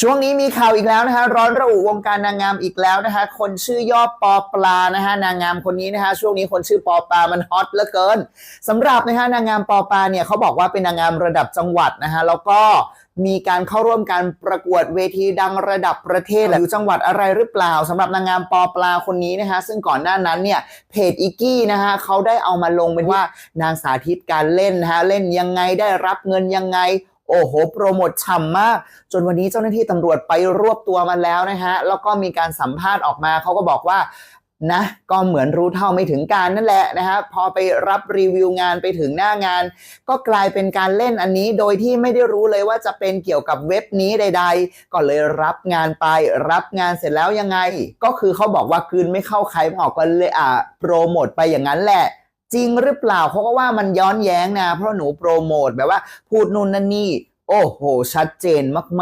ช่วงนี้มีข่าวอีกแล้วนะคะร้อนระอุวงการนางงามอีกแล้วนะคะคนชื่อย่อปอปลานะคะนางงามคนนี้นะคะช่วงนี้คนชื่อปอปลามันฮอตเหลือเกินสำหรับนะคะนางงามปอปลาเนี่ยเขาบอกว่าเป็นนางงามระดับจังหวัดนะคะแล้วก็มีการเข้าร่วมการประกวดเวทีดังระดับประเทศอยู่จังหวัดอะไรหรือเปล่าสำหรับนางงามปอปลาคนนี้นะคะซึ่งก่อนหน้านั้นเนี่ยเพจอีกี้นะคะเขาได้เอามาลงเป็นว่านางสาธิตการเล่นนะคะเล่นยังไงได้รับเงินยังไง โอ้โห โปรโมทฉ่ำมาก จนวันนี้เจ้าหน้าที่ตำรวจไปรวบตัวมาแล้วนะฮะ แล้วก็มีการสัมภาษณ์ออกมาเขาก็บอกว่านะก็เหมือนรู้เท่าไม่ถึงการนั่นแหละนะฮะพอไปรับรีวิวงานไปถึงหน้างาน ก็กลายเป็นการเล่นอันนี้ โดยที่ไม่ได้รู้เลยว่าจะเป็นเกี่ยวกับเว็บนี้ใด ๆ ก็เลยรับงานไปรับงานเสร็จแล้วยังไง ก็คือเขาบอกว่าคืนไม่เข้าใครไม่ออกก็เลยอ่าโปรโมทไปอย่างนั้นแหละ จริงหรือเปล่าเขาก็ว่ามันย้อนแย้งนะ เพราะหนูโปรโมทแบบว่าพูดนู่นนั่นนี่ โอ้โห ชัดเจนมากๆ